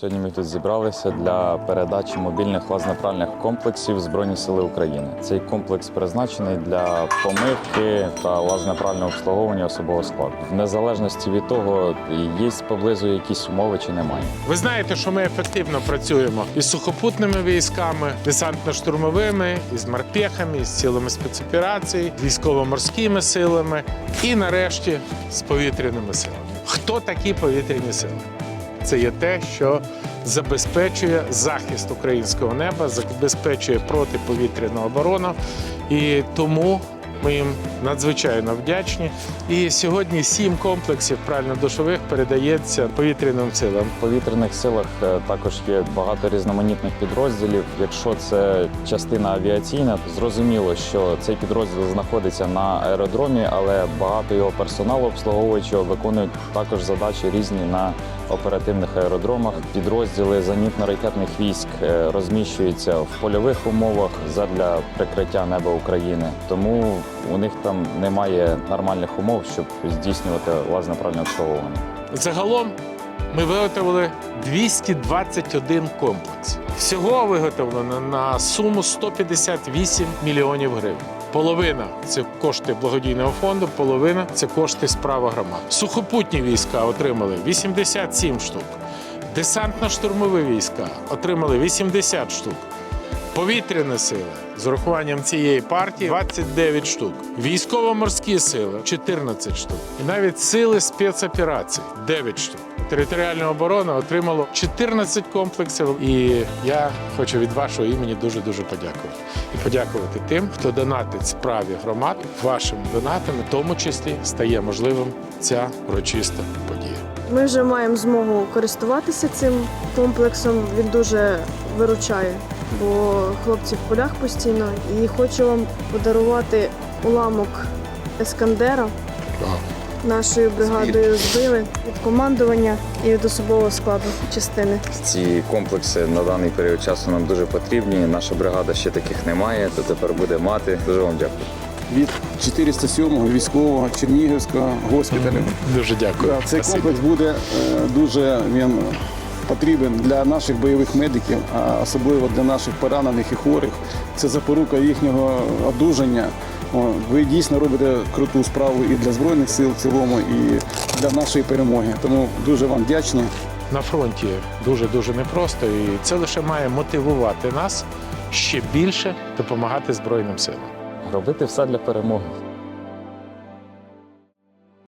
Сьогодні ми тут зібралися для передачі мобільних лазнепральних комплексів Збройні Сили України. Цей комплекс призначений для помивки та лазнепрального обслуговування особового складу. В незалежності від того, є поблизу якісь умови чи немає. Ви знаєте, що ми ефективно працюємо із сухопутними військами, десантно-штурмовими, із морпехами, із силами спецоперацій, військово-морськими силами і, нарешті, з повітряними силами. Хто такі повітряні сили? Це є те, що забезпечує захист українського неба, забезпечує протиповітряну оборону. І тому ми їм надзвичайно вдячні. І сьогодні сім комплексів прально-душових передається повітряним силам. В повітряних силах е, також є багато різноманітних підрозділів. Якщо це частина авіаційна, то зрозуміло, що цей підрозділ знаходиться на аеродромі, але багато його персоналу обслуговуючого виконують також задачі різні на оперативних аеродромах. Підрозділи зенітно-ракетних військ е, розміщуються в польових умовах задля прикриття неба України. Тому у них там немає нормальних умов, щоб здійснювати лазно-пральне обслуговування. Загалом ми виготовили 221 комплекс. Всього виготовлено на суму 158 мільйонів гривень. Половина це кошти благодійного фонду, половина це кошти справа громад. Сухопутні війська отримали 87 штук. Десантно-штурмові війська отримали 80 штук. Повітряні сили з урахуванням цієї партії 29 штук. Військово-морські сили 14 штук. І навіть сили спецоперацій 9 штук. Територіальна оборона отримала 14 комплексів. І я хочу від вашого імені дуже дуже подякувати. І подякувати тим, хто донатить справі громад. Вашим донатом, в тому числі, стає можливим ця урочиста подія. Ми вже маємо змогу користуватися цим комплексом. Він дуже виручає, бо хлопці в полях постійно. І хочу вам подарувати уламок Ескандера. Нашою бригадою збили від командування і від особового складу частини. Ці комплекси на даний період часу нам дуже потрібні. Наша бригада ще таких не має, то тепер буде мати. Дуже вам дякую. від 407-го військового Чернігівського госпіталю. Дуже дякую. Да, Цей комплекс буде е, дуже він потрібен для наших бойових медиків, а особливо для наших поранених і хворих. Це запорука їхнього одужання. Ви дійсно робите круту справу і для збройних сил в цілому, і для нашої перемоги. Тому дуже вам вдячні. на фронті дуже дуже непросто, і це лише має мотивувати нас ще більше допомагати Збройним силам. Робити все для перемоги.